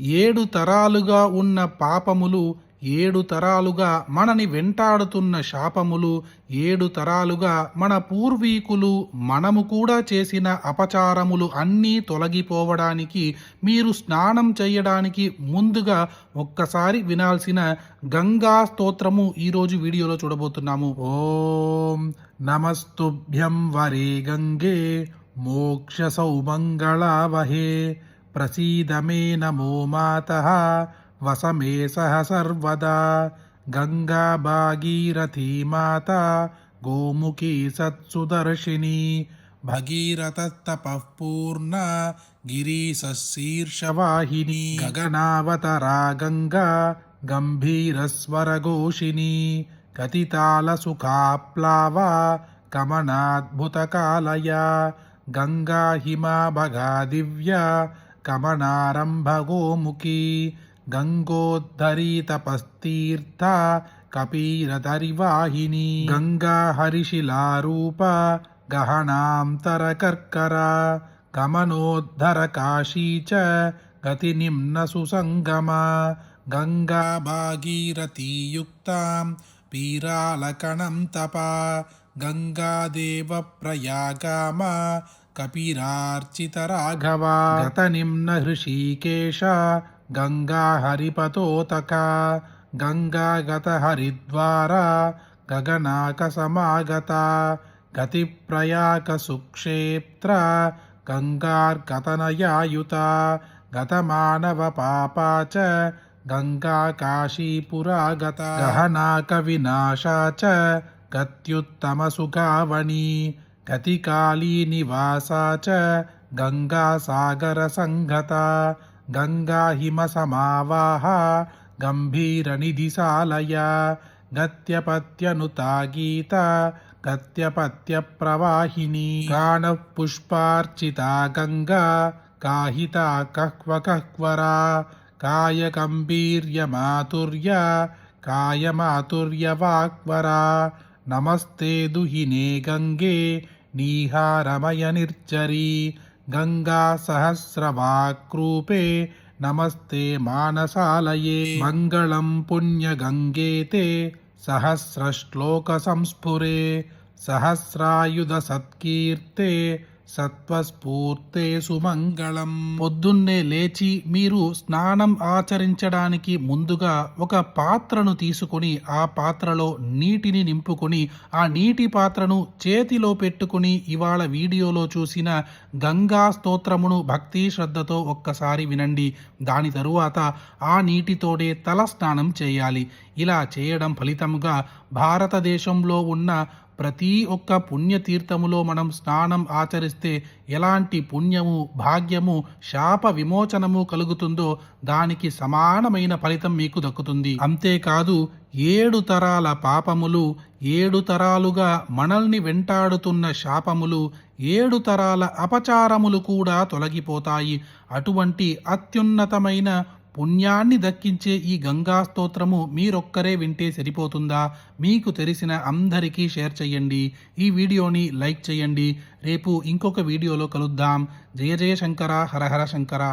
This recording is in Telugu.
ఏడు తరాలుగా ఉన్న పాపములు ఏడు తరాలుగా మనని వెంటాడుతున్న శాపములు ఏడు తరాలుగా మన పూర్వీకులు మనము కూడా చేసిన అపచారములు అన్నీ తొలగిపోవడానికి మీరు స్నానం చేయడానికి ముందుగా ఒక్కసారి వినాల్సిన గంగా స్తోత్రము ఈరోజు వీడియోలో చూడబోతున్నాము. ఓం నమస్తుభ్యం వరే గంగే మోక్ష సౌమంగళావహే. ప్రసీద మే నమో మాత వసమే సహ సర్వదా. గంగా భాగీరథీ మాత గోముఖీ సత్సుదర్శిని. భగీరథస్తపః గిరీశీర్షవాహిని గగనావతరా గంగా గంభీరస్వరఘోషిణి కతితాళసుఖాప్లావా కమనాద్భుతకాలయ గంగా హిమాభగా దివ్య. కమనారంభగోముఖీ గంగోద్ధరీతపస్తీర్థ కపీరతరివాహిని గంగా హరిశిలారూప గహనాంతరకర్కర గమనోద్ధర కాశీ చ గతి నిమ్న సుసంగమ గంగా భాగీరథీయుక్తాం పీరాలకణం తప గంగాదేవ ప్రయాగామ కపిరార్చిత రాఘవ గత నిమ్న హృషీకేశ గంగా హరిపతోతక గంగా గత హరిద్వార గగనాక సమాగత చ గంగా కాశీపురాగత గహనాక సంగత సమావాహ గంభీర నిధిశాలయ గత్యపత్యనుతా గీత గత్యపత్య ప్రవాహిని గంగా కాహితా కహ్వకహ్వరా కాయ గంభీర్య మాతుర్య కాయమాతుర్య వాక్వరా నమస్తే దుహినే గంగే నీహారమయ నిర్జరీ గంగా సహస్రవాక్రూపే నమస్తే మానసాలయే. సత్వస్ఫూర్తే సుమంగళం పొద్దున్నే లేచి మీరు స్నానం ఆచరించడానికి ముందుగా ఒక పాత్రను తీసుకొని ఆ పాత్రలో నీటిని నింపుకొని ఆ నీటి పాత్రను చేతిలో పెట్టుకుని ఇవాళ వీడియోలో చూసిన గంగా స్తోత్రమును భక్తి శ్రద్ధతో ఒక్కసారి వినండి. దాని తరువాత ఆ నీటితోడే తల స్నానం చేయాలి. ఇలా చేయడం ఫలితముగా భారతదేశంలో ఉన్న ప్రతి ఒక్క పుణ్యతీర్థములో మనం స్నానం ఆచరిస్తే ఎలాంటి పుణ్యము భాగ్యము శాప విమోచనము కలుగుతుందో దానికి సమానమైన ఫలితం మీకు దక్కుతుంది. అంతేకాదు ఏడు తరాల పాపములు ఏడు తరాలుగా మనల్ని వెంటాడుతున్న శాపములు ఏడు తరాల అపచారములు కూడా తొలగిపోతాయి. అటువంటి అత్యున్నతమైన పుణ్యాన్ని దక్కించే ఈ గంగా స్తోత్రము మీరొక్కరే వింటే సరిపోతుందా? మీకు తెలిసిన అందరికీ షేర్ చేయండి ఈ వీడియోని లైక్ చేయండి రేపు ఇంకొక వీడియోలో కలుద్దాం. జయ జయ శంకర హర హర శంకర.